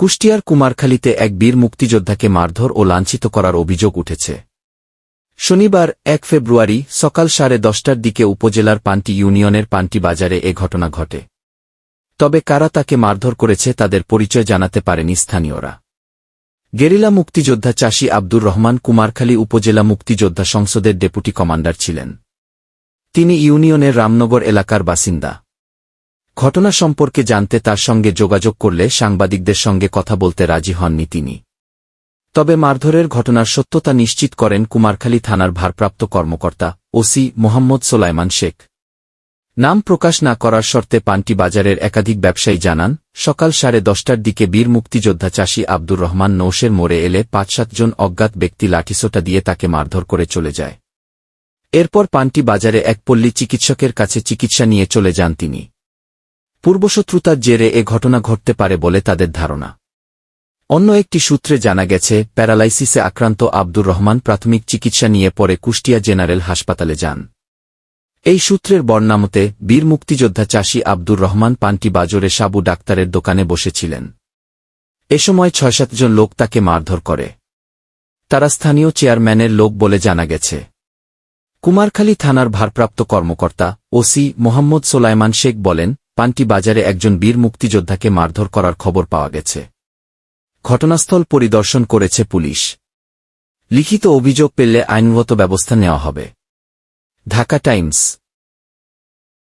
কুষ্টিয়ার কুমারখালীতে এক বীর মুক্তিযোদ্ধাকে মারধর ও লাঞ্ছিত করার অভিযোগ উঠেছে। শনিবার, এক ফেব্রুয়ারি, সকাল সাড়ে দশটার দিকে উপজেলার পান্টি ইউনিয়নের পান্টি বাজারে এ ঘটনা ঘটে। তবে কারা তাকে মারধর করেছে তাদের পরিচয় জানাতে পারেনি স্থানীয়রা। গেরিলা মুক্তিযোদ্ধা চাষী আব্দুর রহমান কুমারখালী উপজেলা মুক্তিযোদ্ধা সংসদের ডেপুটি কমান্ডার ছিলেন। তিনি ইউনিয়নের রামনগর এলাকার বাসিন্দা। ঘটনা সম্পর্কে জানতে তার সঙ্গে যোগাযোগ করলে সাংবাদিকদের সঙ্গে কথা বলতে রাজি হননি তিনি। তবে মারধরের ঘটনার সত্যতা নিশ্চিত করেন কুমারখালী থানার ভারপ্রাপ্ত কর্মকর্তা, ওসি মোহাম্মদ সোলাইমান শেখ। নাম প্রকাশ না করার শর্তে পান্টি বাজারের একাধিক ব্যবসায়ী জানান, সকাল সাড়ে দশটার দিকে বীর মুক্তিযোদ্ধা চাষী আব্দুর রহমান নৌশের মোড়ে এলে পাঁচ সাতজন অজ্ঞাত ব্যক্তি লাঠিসোটা দিয়ে তাকে মারধর করে চলে যায়। এরপর পান্টি বাজারে এক পল্লী চিকিৎসকের কাছে চিকিৎসা নিয়ে চলে যান তিনি। পূর্বশত্রুতার জেরে এ ঘটনা ঘটতে পারে বলে তাদের ধারণা। অন্য একটি সূত্রে জানা গেছে, প্যারালাইসিসে আক্রান্ত আব্দুর রহমান প্রাথমিক চিকিৎসা নিয়ে পরে কুষ্টিয়া জেনারেল হাসপাতালে যান। এই সূত্রের বর্ণামতে বীর মুক্তিযোদ্ধা চাষী আব্দুর রহমান পান্টি বাজরে সাবু ডাক্তারের দোকানে বসেছিলেন। এ সময় ছয় সাতজন লোক তাকে মারধর করে। তারা স্থানীয় চেয়ারম্যানের লোক বলে জানা গেছে। কুমারখালী থানার ভারপ্রাপ্ত কর্মকর্তা, ওসি মোহাম্মদ সোলাইমান শেখ বলেন পান্টি বাজারে একজন বীর মুক্তিযোদ্ধাকে মারধর করার খবর পাওয়া গেছে। ঘটনাস্থল পরিদর্শন করেছে পুলিশ। লিখিত অভিযোগ পেলে আইনগত ব্যবস্থা নেওয়া হবে। ঢাকা টাইমস